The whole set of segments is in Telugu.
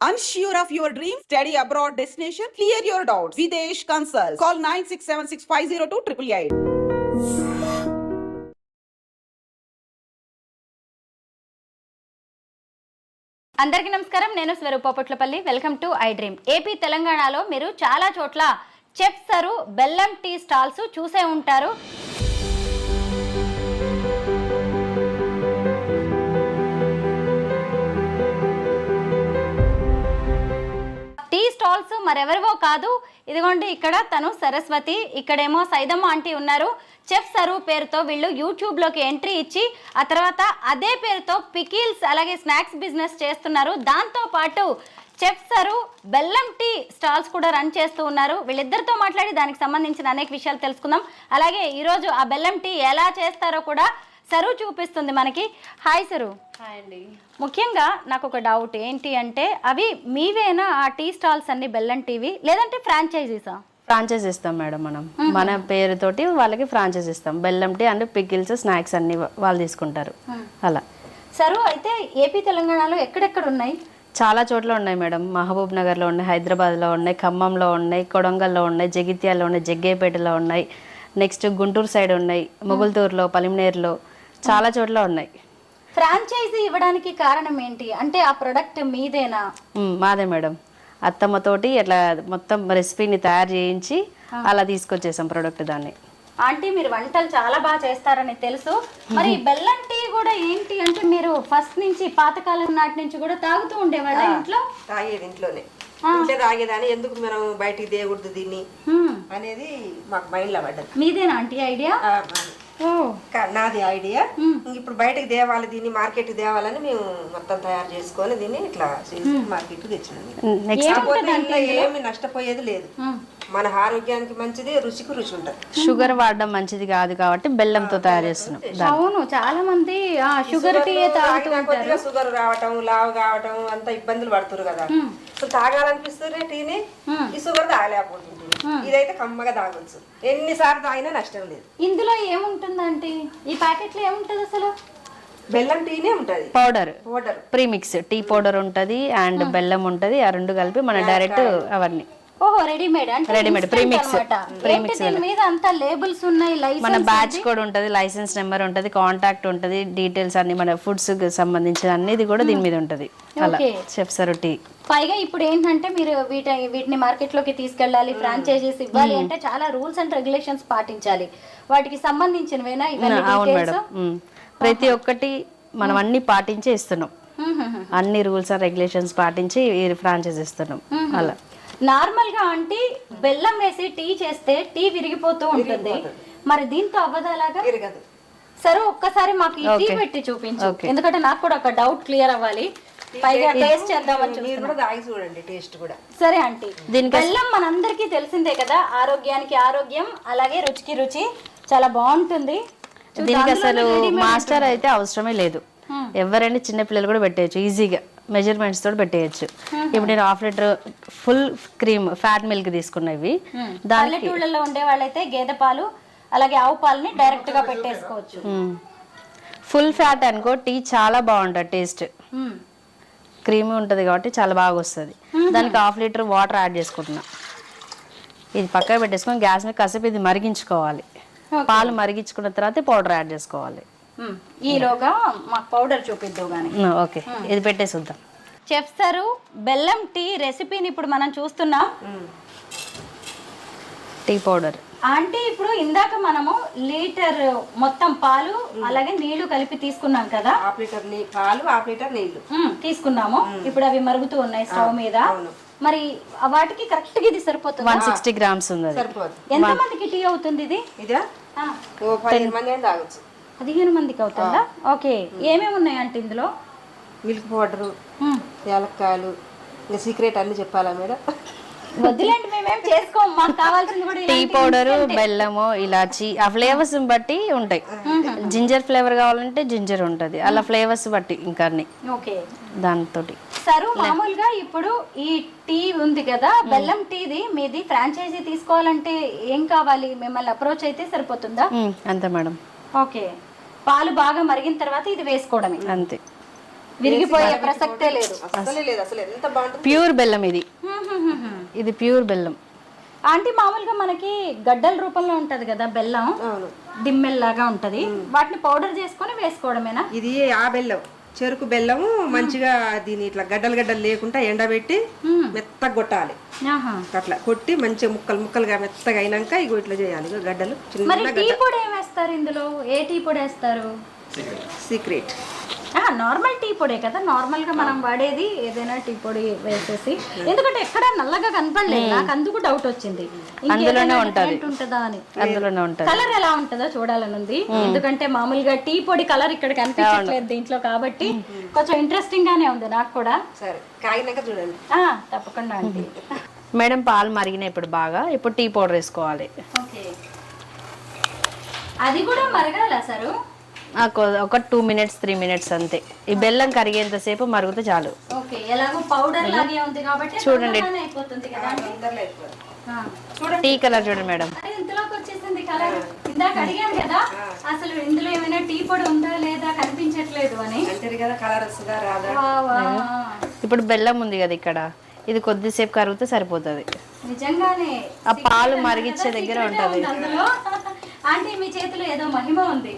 Unsure of your dream? Study abroad destination? Clear your doubts. Videsh Consult. Call 9676502888. అందరికీ నమస్కారం నేను స్వరూపపట్లపల్లి welcome to I dream AP తెలంగాణలో మీరు చాలా చోట్ల చెప్సరు బెల్లం టీ స్టాల్స్ చూసే ఉంటారు మరెవరివో కాదు. ఇదిగోండి ఇక్కడ తను సరస్వతి ఇక్కడేమో సైదమ్మ ఆంటీ ఉన్నారు. చెఫ్ సరు పేరుతో వీళ్ళు యూట్యూబ్లోకి ఎంట్రీ ఇచ్చి ఆ తర్వాత అదే పేరుతో పికిల్స్ అలాగే స్నాక్స్ బిజినెస్ చేస్తున్నారు. దాంతో పాటు చెఫ్ సరు బెల్లం టీ స్టాల్స్ కూడా రన్ చేస్తూ ఉన్నారు. వీళ్ళిద్దరితో మాట్లాడి దానికి సంబంధించిన అనేక విషయాలు తెలుసుకుందాం. అలాగే ఈరోజు ఆ బెల్లం టీ ఎలా చేస్తారో కూడా సరు చూపిస్తుంది మనకి. Hi sir. హాయ్ అండి. ముఖ్యంగా నాకు ఒక డౌట్ ఏంటి అంటే అవి మీవేనా ఆ టీ స్టాల్స్ అన్ని బెల్లం టీవీ లేదంటే ఫ్రాంచైజీసా? ఫ్రాంచైజ్ ఇస్తాం మేడం మనం. మన పేరుతోటి వాళ్ళకి ఫ్రాంచైజ్ ఇస్తాం. బెల్లం టీ అండ్ పికిల్స్ స్నాక్స్ అన్ని వాళ్ళు తీసుకుంటారు. అలా. సరు అయితే ఏపీ తెలంగాణలో ఎక్కడెక్కడ ఉన్నాయి? చాలా చోట్ల ఉన్నాయి మేడం. మహబూబ్ నగర్లో ఉన్నాయి హైదరాబాద్లో ఉన్నాయి ఖమ్మంలో ఉన్నాయి కొడంగల్లో ఉన్నాయి జగిత్యాల్లో ఉన్నాయి జగ్గేపేటలో ఉన్నాయి నెక్స్ట్ గుంటూరు సైడ్ ఉన్నాయి ముగుల్తూరులో పలిమినేరులో చాలా చోట్ల ఉన్నాయి. ఫ్రాంచైజీ ఇవ్వడానికి కారణం ఏంటి? అంటే ఆ ప్రొడక్ట్ మీదేనా? మాదే మేడం. అత్తమ్మతోటి అట్లా మొత్తం రెసిపీని తయారు చేయించి అలా తీసుకొచ్చేసాం ప్రోడక్ట్ దాన్ని. ఆంటీ మీరు వంటలు చాలా బాగా చేస్తారని తెలుసు. మరి ఈ బెల్లం టీ కూడా ఏంటి? అంటే మీరు ఫస్ట్ నుంచి పాతకాలం నాటి నుంచి కూడా తాగుతూ ఉండేవాళ్ళ ఇంట్లో? తాగేది ఇంట్లోనే. ఇంట్లో తాగేదాన్ని. ఎందుకు మనం బయటికి తేయకూడదు దీన్ని. అనేది మాకు మైండ్లో పడ్డది. మీదేనా ఆంటీ ఐడియా నాది ఐడియా. ఇప్పుడు బయటకు తేవాలి దీన్ని మార్కెట్కి తేవాలని మేము మొత్తం తయారు చేసుకొని దీన్ని ఇట్లా చేసి మార్కెట్కి తెచ్చినాం ఏమి నష్టపోయేది లేదు. మన ఆరోగ్యానికి మంచిది రుచికి రుచి ఉంటుంది. షుగర్ వాడడం మంచిది కాదు కాబట్టి బెల్లంతో తయారు చేస్తున్నాం. అవును చాలా మంది ఆ షుగర్ షుగర్ రావటం లావు కావటం అంత ఇబ్బందులు పడుతురు కదా. తాగాలనిపిస్తుంది టీని. ఈ షుగర్ తాగలేకపోతుంది ఇదైతే కమ్మగా తాగొచ్చు. ఎన్నిసార్లు తాగినా నష్టం లేదు. ఇందులో ఏముంటుందంటే ఈ ప్యాకెట్లో ఏముంటుంది అసలు? బెల్లం టీనే ఉంటది. Powder. Powder. Premix. Tea powder ఉంటది అండ్ బెల్లం ఉంటది ఆ రెండు కలిపి మన డైరెక్ట్ అవన్నీ. ఓహో రెడీమేడ్ అంటే premix. అన్నమాట. ఏంటి దీని మీద అంతా లేబుల్స్ ఉన్నాయి మన లైసెన్స్ బ్యాచ్ కోడ్ ఉంటది లైసెన్స్ నెంబర్ ఉంటది కాంటాక్ట్ ఉంటది డీటెయిల్స్ అన్ని మన ఫుడ్స్ సంబంధించిన అన్నిది కూడా దీని మీద ఉంటది. అలా. Okay. చెఫ్ సరు టీ పైగా ఇప్పుడు ఏంటంటే మీరు వీటి వీటిని మార్కెట్లోకి తీసుకెళ్ళాలి ఫ్రాంచైజీస్ ఇవ్వాలి అంటే చాలా రూల్స్ అండ్ రెగ్యులేషన్స్ పాటించాలి. వాటికి సంబంధించినవేనా? ఇవన్నీ అవును? మేడం. ప్రతి ఒక్కటి మనం అన్ని పాటించే ఇస్తున్నాం. అన్ని రూల్స్ అండ్ రెగ్యులేషన్స్ పాటించి ఫ్రాంచైజ్ ఇస్తున్నాం. అలా. నార్మల్గా అంటే బెల్లం వేసి టీ చేస్తే టీ విరిగిపోతూ ఉంటుంది. మరి దీంతో అవ్వదు అలాగా? తిరగదు సరే ఒక్కసారి మాకు ఈ టీ పెట్టి చూపించు. ఎందుకంటే నాకు కూడా ఒక డౌట్ క్లియర్ అవ్వాలి. పైగా టేస్ట్ చేద్దామని చూ- మీరు కూడా తాగి చూడండి టేస్ట్ కూడా. సరే ఆంటీ. బెల్లం మనందరికీ తెలిసిందే కదా ఆరోగ్యానికి ఆరోగ్యం అలాగే రుచికి రుచి చాలా బాగుంటుంది. దీనికి అసలు మాస్టర్ అయితే అవసరమే లేదు. ఎవరైనా చిన్న పిల్లలు కూడా పెట్టేయచ్చు ఈజీగా. మెజర్మెంట్స్ తోటి పెట్టేయచ్చు. ఇప్పుడు నేను half litre full cream fat milk తీసుకున్నవి. దానికి ఉండే వాళ్ళైతే గేదె పాలు అలాగే ఆవు పాలని డైరెక్ట్గా పెట్టేసుకోవచ్చు. ఫుల్ ఫ్యాట్ అనుకో టీ చాలా బాగుంటుంది టేస్ట్. క్రీమీ ఉంటుంది కాబట్టి చాలా బాగా వస్తుంది దానికి హాఫ్ లీటర్ వాటర్ యాడ్ చేసుకుంటున్నా. ఇది పక్కన పెట్టేసుకొని గ్యాస్ మీద కాసేపు ఇది మరిగించుకోవాలి. పాలు మరిగించుకున్న తర్వాత పౌడర్ యాడ్ చేసుకోవాలి. ఈలోగా మాకు పౌడర్ చూపిద్దాం కానీ ఓకే. ఇది పెట్టేసి వద్దాం చెప్తారు బెల్లం టీ రెసిపీని ఇప్పుడు మనం చూస్తున్నాం. Tea powder. ఆంటీ ఇప్పుడు ఇందాక మనము లీటర్ మొత్తం పాలు అలాగే నీళ్ళు కలిపి తీసుకున్నాం కదా. హాఫ్ లీటర్ నీ పాలు హాఫ్ లీటర్ నీళ్ళు. తీసుకున్నాము. ఇప్పుడు అవి మరుగుతూ ఉన్నాయి స్టవ్ మీద. మరి వాటికి కరెక్ట్గా ఇది సరిపోతుంది? వన్ సిక్స్టీ గ్రామ్స్ ఉంది ఎంత మందికి టీ అవుతుంది ఇది? ఓ మంది తాగొచ్చు? పదిహేను మందికి అవుతుందా? ఓకే. ఏమేమి ఉన్నాయి అంటే ఇందులో? Milk powder. యాలక్కాయలు ఇంకా సీక్రెట్ అన్ని చెప్పాలా మేడం? వద్దులేండి మేమేం చేసుకోం మాకు కావాల్సింది కూడా టీ పౌడర్ బెల్లము ఇలాచి ఆ ఫ్లేవర్స్ బట్టి ఉంటాయి. జింజర్ ఫ్లేవర్ కావాలంటే జింజర్ ఉంటుంది. అలా ఫ్లేవర్స్ బట్టి ఇంకా అన్ని. ఓకే. దాంతో సరు మామూలుగా ఇప్పుడు ఈ టీ ఉంది కదా బెల్లం టీది మీది ఫ్రాంచైజీ తీసుకోవాలంటే ఏం కావాలి? మిమ్మల్ని అప్రోచ్ అయితే సరిపోతుందా? అంతే మేడం. ఓకే. పాలు బాగా మరిగిన తర్వాత ఇది వేసుకోవడమే. అంతే. విరిగిపోయే ప్రసక్తే లేదు. అసలే లేదు అసలు ఎంత బాగుంటుంది? ప్యూర్ బెల్లం ఇది. ఇది ప్యూర్ బెల్లం. ఆంటీ మామూలుగా మనకి గడ్డల రూపంలో ఉంటది కదా బెల్లం? అవును. దిమ్మెల్లాగా ఉంటది. వాటిని పౌడర్ చేసుకొని వేసుకోవడమేనా? ఇది ఆ బెల్లం. చెరుకు బెల్లము మంచిగా దీని ఇట్లా గడ్డలు గడ్డలు లేకుండా ఎండబెట్టి మెత్తగా కొట్టాలి. ఆహా. అట్లా కొట్టి మంచిగా ముక్కలు ముక్కలుగా మెత్తగా అయినాక ఇగో ఇట్లా చేయాలి. గడ్డలు మరి చిన్న టీ పొడి ఇందులో? ఏ టీ పొడి వేస్తారు? సీక్రెట్ నార్మల్ టీ పొడే కదా. నార్మల్గా మనం వాడేది ఏదైనా టీ పొడి వేసేసి. ఎందుకంటే ఎక్కడ నల్లగా కనపడలేదు. నాకు అందుకు డౌట్ వచ్చింది. different ఉంటుందా. అని. అందులోనే ఉంటుంది. కలర్ ఎలా ఉంటుందో చూడాలని ఉంది. ఎందుకంటే మామూలుగా టీ పొడి కలర్ ఇక్కడ కనిపించట్లేదు దీంట్లో కాబట్టి కొంచెం ఇంట్రెస్టింగ్ గానే ఉంది నాకు కూడా. సరే కాగినాక చూడండి. తప్పకుండా అండి. మేడం పాలు మరిగినాయి ఇప్పుడు బాగా. ఇప్పుడు టీ పౌడర్ వేసుకోవాలి. అది కూడా మరగాల సారు? ఒక టూ మినిట్స్ త్రీ మినిట్స్ అంతే. ఈ బెల్లం కరిగేంతసేపు మరుగుతే చాలు. ఓకే ఎలాగో పౌడర్ లాగే ఉంది కాబట్టి చూడండి. తొందరగానే అయిపోతుంది కదా. అండి? తొందరలో అయిపోతుంది. ఆ. టీ కలర్ చూడండి మేడం. అరే ఇంతలోకి వచ్చేసింది కలర్. ఇందాక అడిగాను కదా అసలు ఇందులో ఏమైనా టీ పొడి ఉందా లేదా కనిపించట్లేదు అని. అంటారు కదా కలర్ వస్తుందా రాదా? వా, వా. ఇప్పుడు బెల్లం ఉంది కదా ఇక్కడ. ఇది కొద్దిసేపు కరిగితే సరిపోతుంది. నిజంగానే. ఆ పాలు secret మరిగించే అన్నది దగ్గర ఉంటది. ఆంటీ మీ చేతిలో ఏదో మహిమ ఉంది.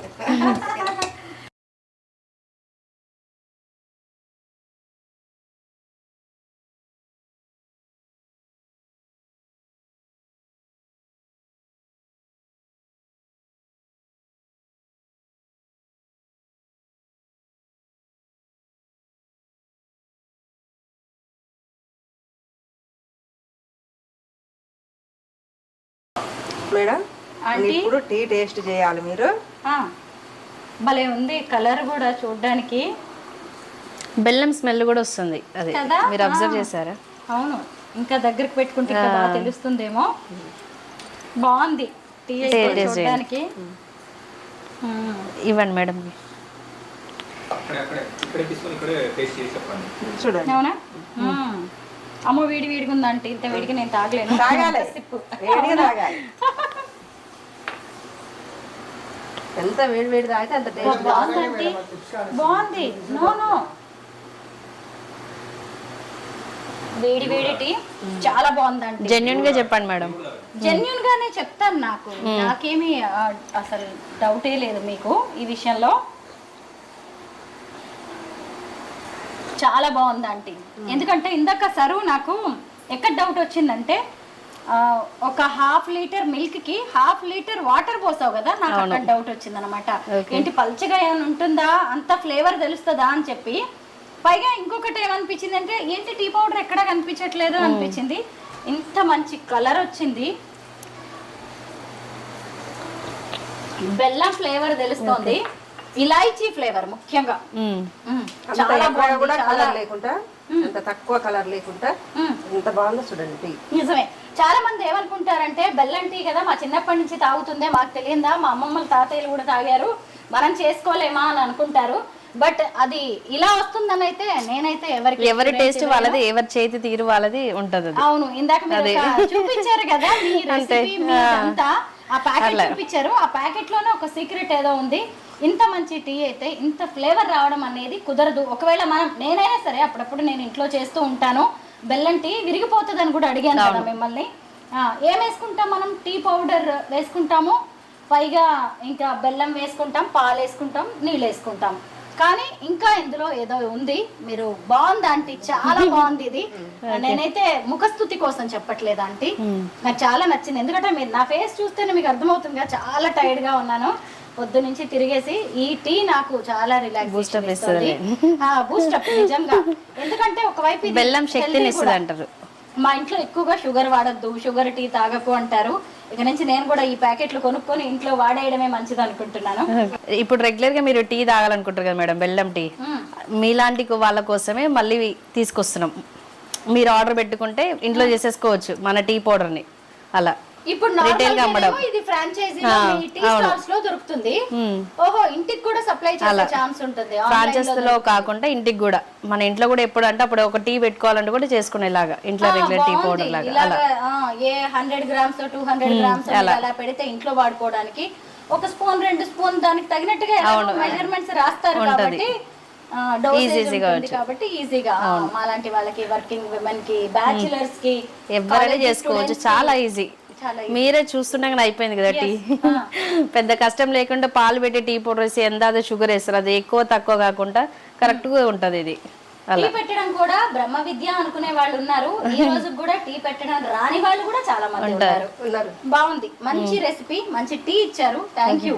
మేడం? ఇప్పుడు టీ టేస్ట్ చేయాలి మీరు. భలే ఉంది కలర్ కూడా చూడడానికి. బెల్లం స్మెల్ కూడా వస్తుంది. అది? మీరు అబ్జర్వ్. చేశారా? అవును. ఇంకా దగ్గరికి పెట్టుకుంటే తెలుస్తుందేమో. బాగుంది. టీ. చూడడానికి. ఇవ్వండి మేడం. చూడండి. అవునా? మ్మ్. అమ్మో వీడి వీడిగా ఉందంటే ఇంత వేడిగా నేను తాగలేను. తాగాలి. సిప్పు వేడిగా తాగాలి. ఎంత వేడి వేడి తాగితే అంత టేస్ట్ బాగుందండి. బాగుంది. No no. వేడి వేడి టీ చాలా బాగుందండి. జెన్యున్గా చెప్పండి మేడం. జెన్యున్ గానే చెప్తాను నాకు. నాకేమీ అసలు డౌటే లేదు మీకు ఈ విషయంలో. చాలా బాగుంది ఆంటీ ఎందుకంటే ఇందాక సరువు నాకు ఎక్కడ డౌట్ వచ్చిందంటే ఒక హాఫ్ లీటర్ మిల్క్కి హాఫ్ లీటర్ వాటర్ పోసావు కదా? నాకు అక్కడ డౌట్ వచ్చింది అనమాట ఏంటి పల్చగా ఏమైనా ఉంటుందా? అంత ఫ్లేవర్ తెలుస్తుందా అని చెప్పి. పైగా ఇంకొకటి ఏమనిపించింది అంటే ఏంటి టీ పౌడర్ ఎక్కడ కనిపించట్లేదు అనిపించింది. ఇంత మంచి కలర్ వచ్చింది. బెల్లం ఫ్లేవర్ తెలుస్తోంది. ఇలాచీ ఫ్లేవర్ ముఖ్యంగా. చాలా లేకుండా అంత తక్కువ కలర్ లేకుండా. ఎంత బాగుందో చూడండి టీ. నిజమే. చాలా మంది ఏమనుకుంటారంటే బెల్లం టీ కదా మా చిన్నప్పటి నుంచి తాగుతుందే మాకు తెలియదా? మా అమ్మమ్మల తాతయ్యలు కూడా తాగారు. మనం చేసుకోలేమా అని అనుకుంటారు. బట్ అది ఇలా వస్తుందని అయితే నేనైతే ఎవరికి ఎవరి టేస్ట్ వాళ్ళది ఎవరి చేతి తీరు వాళ్ళది ఉంటది అది అవును ఇందాక మీరు చూపించారు కదా మీ. రెసిపీ మీ అంతా ఆ ప్యాకెట్ చూపించారు. ఆ ప్యాకెట్లోనే ఒక సీక్రెట్ ఏదో ఉంది. ఇంత మంచి టీ అయితే ఇంత ఫ్లేవర్ రావడం అనేది కుదరదు. ఒకవేళ మనం నేనైనా సరే అప్పుడప్పుడు నేను ఇంట్లో చేస్తూ ఉంటాను. బెల్లం టీ విరిగిపోతుంది అని కూడా అడిగాను కదా మిమ్మల్ని. ఏం వేసుకుంటాం మనం? టీ పౌడర్ వేసుకుంటాము. పైగా ఇంకా బెల్లం వేసుకుంటాం పాలు వేసుకుంటాం నీళ్ళు వేసుకుంటాం. కానీ ఇంకా ఇందులో ఏదో ఉంది. మీరు బాగుంది ఆంటీ చాలా బాగుంది ఇది. నేనైతే ముఖస్థుతి కోసం చెప్పట్లేదు ఆంటీ. నాకు చాలా నచ్చింది. ఎందుకంటే మీరు నా ఫేస్ చూస్తేనే మీకు అర్థమవుతుంది చాలా టైర్డ్గా ఉన్నాను. పొద్దు నుంచి తిరిగేసి ఈ టీ నాకు చాలా రిలాక్స్ up ఇస్తది. బూస్టప్ నిజంగా. ఎందుకంటే ఒకవైపు బెల్లం శక్తిని ఇస్తుంది. అంటారు మా ఇంట్లో ఎక్కువగా షుగర్ వాడద్దు షుగర్ టీ తాగకు అంటారు. ఇక నుంచి నేను కూడా ఈ ప్యాకెట్లు కొనుక్కొని ఇంట్లో వాడేయడమే మంచిది అనుకుంటున్నాను. ఇప్పుడు రెగ్యులర్గా మీరు టీ తాగాలనుకుంటారు కదా మేడం బెల్లం టీ. మీలాంటి వాళ్ళ కోసమే మళ్ళీ తీసుకొస్తున్నాం. మీరు ఆర్డర్ పెట్టుకుంటే ఇంట్లో చేసేసుకోవచ్చు మన టీ పౌడర్ని అలా. ఇప్పుడు Retail గా అమ్మడం. ఇది ఫ్రాంచైజీ టీ. స్టాల్స్లో దొరుకుతుంది. ఓహో ఇంటికి కూడా సప్లై చేసే ఛాన్స్ ఉంటుంది Online లో కాకుండా ఇంటికి కూడా. మన ఇంట్లో కూడా ఎప్పుడు అంటే అప్పుడు ఒక టీ పెట్టుకోవాలంటే కూడా చేసుకునేలాగా. ఇంట్లో రెగ్యులర్ టీ. పౌడర్ లాగా అలా. A hundred grams two hundred grams అలా. పెడితే ఇంట్లో వాడుకోవడానికి ఒక స్పూన్ రెండు స్పూన్ దానికి తగినట్టుగా మెజర్మెంట్స్ రాస్తారు కాబట్టి కాబట్టి ఈజీగా మాలాంటి వాళ్ళకి వర్కింగ్ విమెన్కి బ్యాచిలర్స్కి ఎవరైనా చేసుకోవచ్చు. చాలా ఈజీ మీరే చూస్తుండగానే అయిపోయింది కదా టీ. పెద్ద కష్టం లేకుండా పాలు పెట్టి టీ పౌడర్ వేసి ఎంత షుగర్ వేస్తారు. అది ఎక్కువ తక్కువ కాకుండా కరెక్ట్గా ఉంటది ఇది. టీ పెట్టడం కూడా బ్రహ్మ విద్య అనుకునే వాళ్ళు ఉన్నారు. ఈ రోజు కూడా టీ పెట్టడం రాని వాళ్ళు కూడా చాలా మంది ఉన్నారు. ఉన్నారు. బాగుంది. మంచి రెసిపీ మంచి టీ ఇచ్చారు. Thank you